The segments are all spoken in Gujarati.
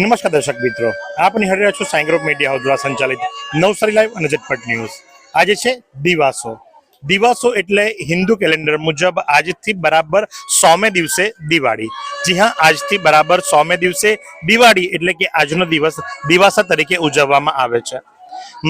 નમસ્કાર દર્શક મિત્રો. આપ નિહાળી છો સાઈ ગ્રુપ મીડિયા હાઉસ દ્વારા સંચાલિત નવસારી લાઈવ અને ઝટપટ ન્યૂઝ. આજે છે દિવાસો. દિવાસો એટલે હિન્દુ કેલેન્ડર મુજબ આજથી બરાબર સોમે દિવસે દિવાળી. જી હા, આજથી બરાબર સોમે દિવસે દિવાળી એટલે કે આજનો દિવસ દિવાસા તરીકે ઉજવવામાં આવે છે.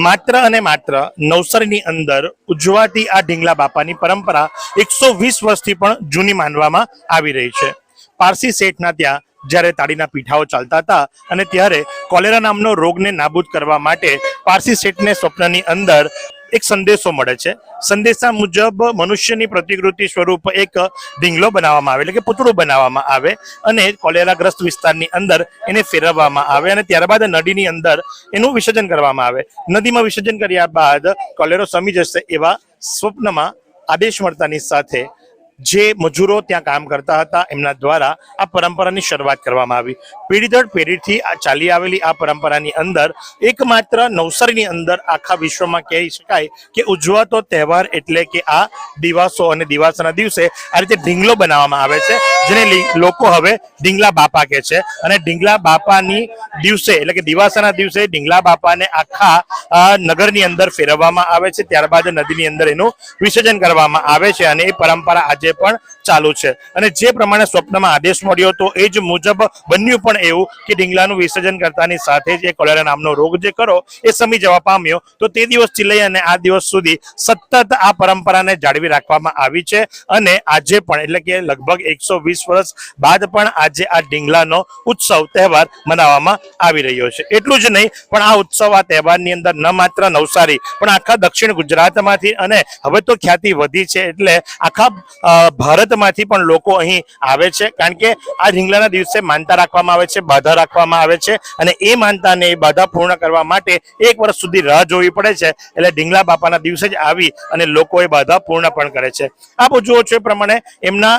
માત્ર અને માત્ર નવસારીની અંદર ઉજવાતી આ ઢીંગલા બાપાની પરંપરા એકસો વીસ વર્ષથી પણ જૂની માનવામાં આવી રહી છે. પારસી શેઠના ત્યાં જ્યારે તાળીના પીઠાઓ ચાલતા હતા અને ત્યારે કોલેરા નામનો રોગને નાબૂદ કરવા માટે પારસી શેઠને સ્વપ્નની અંદર એક સંદેશો મળે છે. સંદેશા મુજબ મનુષ્યની પ્રતિકૃતિ સ્વરૂપ એક ઢીંગલો બનાવવામાં આવે, એટલે કે પૂતળું બનાવવામાં આવે અને કોલેરાગ્રસ્ત વિસ્તારની અંદર એને ફેરવવામાં આવે અને ત્યારબાદ નદીની અંદર એનું વિસર્જન કરવામાં આવે. નદીમાં વિસર્જન કર્યા બાદ કોલેરો સમી જશે એવા સ્વપ્નમાં આદેશ મળતાની સાથે જે મજૂરો ત્યાં કામ કરતા હતા, એમના દ્વારા આ પરંપરાની શરૂઆત કરવામાં આવી. પેઢી દર પેઢીથી ચાલી આવેલી આ પરંપરાની અંદર એકમાત્ર નવસારીની અંદર આખા વિશ્વમાં કહી શકાય કે ઉજવાતો તહેવાર એટલે કે આ દિવાસો અને દિવાસાના દિવસે આ રીતે ઢીંગલો બનાવવામાં આવે છે, જેને લોકો હવે ઢીંગલા બાપા કહે છે. અને ઢીંગલા બાપાની દિવસે એટલે કે દિવાસાના દિવસે ઢીંગલા બાપાને આખા નગરની અંદર ફેરવવામાં આવે છે, ત્યારબાદ નદીની અંદર એનું વિસર્જન કરવામાં આવે છે અને એ પરંપરા આજે પણ ચાલુ છે. અને જે પ્રમાણે સ્વપ્નમાં આદેશ મળ્યો હતો એ જ મુજબ બન્યું પણ એવું કે ઢીંગલાનું વિસર્જન કરતાની સાથે જ એ કોલેરા નામનો રોગ જે કરો એ સમી જવા પામ્યો. તો તે દિવસથી લઈ અને આ દિવસ સુધી સતત આ પરંપરાને જાળવી રાખવામાં આવી છે. અને આજે પણ, એટલે કે લગભગ એકસો વર્ષ બાદ પણ આજે આ ઢીંગલાનો ઉત્સવ, તહેવાર મનાવવામાં આવી રહ્યો છે. એટલું જ નહીં, પણ આ ઉત્સવ, આ તહેવારની અંદર ન માત્ર નવસારી, પણ આખા દક્ષિણ ગુજરાતમાંથી અને હવે તો ખ્યાતિ વધી છે. એટલે આખા ભારતમાંથી પણ લોકો અહીં આવે છે. કારણ કે આ ઢીંગલાના દિવસે માનતા રાખવામાં આવે છે, બાધા રાખવામાં આવે છે અને એ માનતાને એ બાધા પૂર્ણ કરવા માટે એક વર્ષ સુધી રાહ જોવી પડે છે. એટલે ઢીંગલા બાપાના દિવસે જ આવી અને લોકો એ બાધા પૂર્ણ પણ કરે છે. આપ જુઓ છો એ પ્રમાણે એમના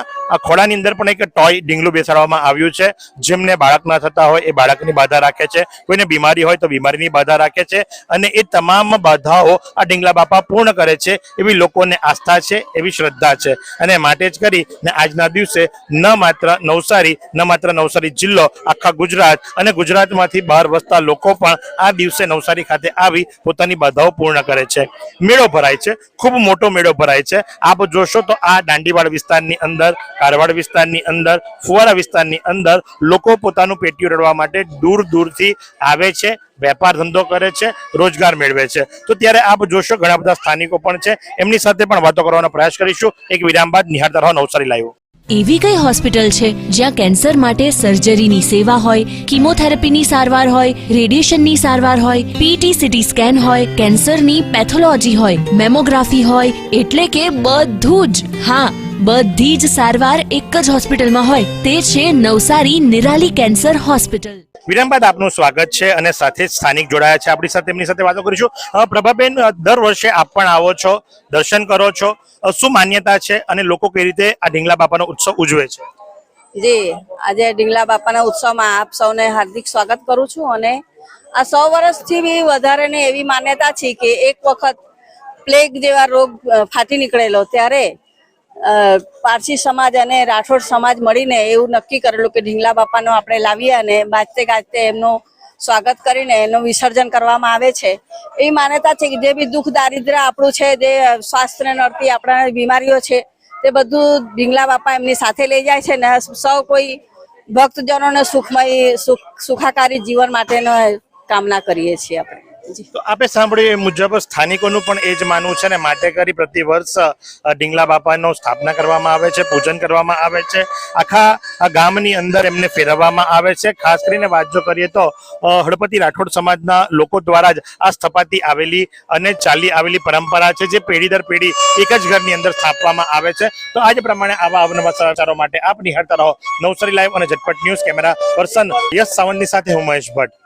ખોળાની અંદર પણ એક ટોય ઢીંગલું બેસાડવામાં આવ્યું છે. જેમને બાળક ના થતા હોય એ બાળકની બાધા રાખે છે. કોઈને બીમારી હોય તો બીમારીની બાધા રાખે છે અને એ તમામ બાધાઓ આ ઢીંગલા બાપા પૂર્ણ કરે છે એવી લોકોને આસ્થા છે, એવી શ્રદ્ધા છે. અને માટે જ કરી ને આજના દિવસે ન માત્ર નવસારી, ન માત્ર નવસારી જિલ્લો, આખા ગુજરાત અને ગુજરાતમાંથી બહાર વસતા લોકો પણ આ દિવસે નવસારી ખાતે આવી પોતાની બાધાઓ પૂર્ણ કરે છે. મેળો ભરાય છે, ખૂબ મોટો મેળો ભરાય છે. આપ જોશો તો આ દાંડીવાડ વિસ્તારની અંદર, કારવાડ વિસ્તારની અંદર, ફુવારા વિસ્તારની અંદર લોકો પોતાનું પેટીયું રડવા માટે દૂર દૂરથી આવે છે. વેપાર ધંધો કરે છે, રોજગાર મેળવે છે. તો ત્યારે આપ જોશો, ઘણા બધા સ્થાનિકો પણ છે. એમની સાથે પણ વાતો કરવાનો પ્રયાસ કરીશું. એક વિરામ બાદ નિહાળતા રહો, નવસારી લાઈવ. એવી કઈ હોસ્પિટલ છે જ્યાં કેન્સર માટે સર્જરીની સેવા હોય, કિમોથેરાપીની સારવાર હોય, રેડિયેશનની સારવાર હોય પીટી સીટી સ્કેન હોય, કેન્સરની પેથોલોજી હોય, મેમોગ્રાફી હોય, એટલે કે બધું જ. હા, બધી જ સારવાર એક જ હોસ્પિટલમાં હોય. તે છે નવસારી નિરાલી કેન્સર હોસ્પિટલ. વિરામ બાદ આપનું સ્વાગત છે અને સાથે સ્થાનિક જોડાયા છે. આપણી સાથે એમની સાથે વાતો કરીશું. પ્રભાબેન દર વર્ષે આપ પણ આવો છો, દર્શન કરો છો. શું માન્યતા છે અને લોકો કઈ રીતે આ ઢીંગલા બાપાનો ઉત્સવ ઉજવે છે? જી, આજે ઢીંગલા બાપાના ઉત્સવમાં આપ સૌને હાર્દિક સ્વાગત કરું છું અને આ સો વર્ષથી બી વધારે ને એવી માન્યતા છે કે એક વખત પ્લેગ જેવા રોગ ફાટી નીકળેલો. ત્યારે પારસી સમાજ અને રાઠોડ સમાજ મળીને એવું નક્કી કરેલું કે ઢીંગલા બાપાનો આપણે લાવીએ અને ગાજતે ગાજતે એમનું સ્વાગત કરીને એનું વિસર્જન કરવામાં આવે છે એવી માન્યતા છે કે જે બી દુઃખ દારિદ્ર્ય આપણું છે, જે સ્વાસ્થ્યને નડતી આપણા બીમારીઓ છે, તે બધું ઢીંગલા બાપા એમની સાથે લઈ જાય છે ને સૌ કોઈ ભક્તજનોને સુખમય, સુખ, સુખાકારી જીવન માટેનો કામના કરીએ છીએ આપણે. તો આપે સાંભળ્યું એ મુજબ સ્થાનિકોનું પણ એ જ માનવું છે ને માટે કરી પ્રતિ વર્ષ ડીંગલા બાપાનો સ્થાપના કરવામાં આવે છે, પૂજન કરવામાં આવે છે. આખા ગામની અંદર એમને ફેરવવામાં આવે છે. ખાસ કરીને વાત જો કરીએ તો હળપતિ રાઠોડ સમાજના લોકો દ્વારા જ આ સ્થપાતી આવેલી અને ચાલી આવેલી પરંપરા છે, જે પેઢી દર પેઢી એક જ ઘરની અંદર સ્થાપવામાં આવે છે. તો આજ પ્રમાણે આવા અવનવા સમાચારો માટે આપ નિહાળતા રહો નવસારી લાઈવ અને Jhatpat news camera person Yash સાવંતની સાથે હું મહેશ ભટ્ટ.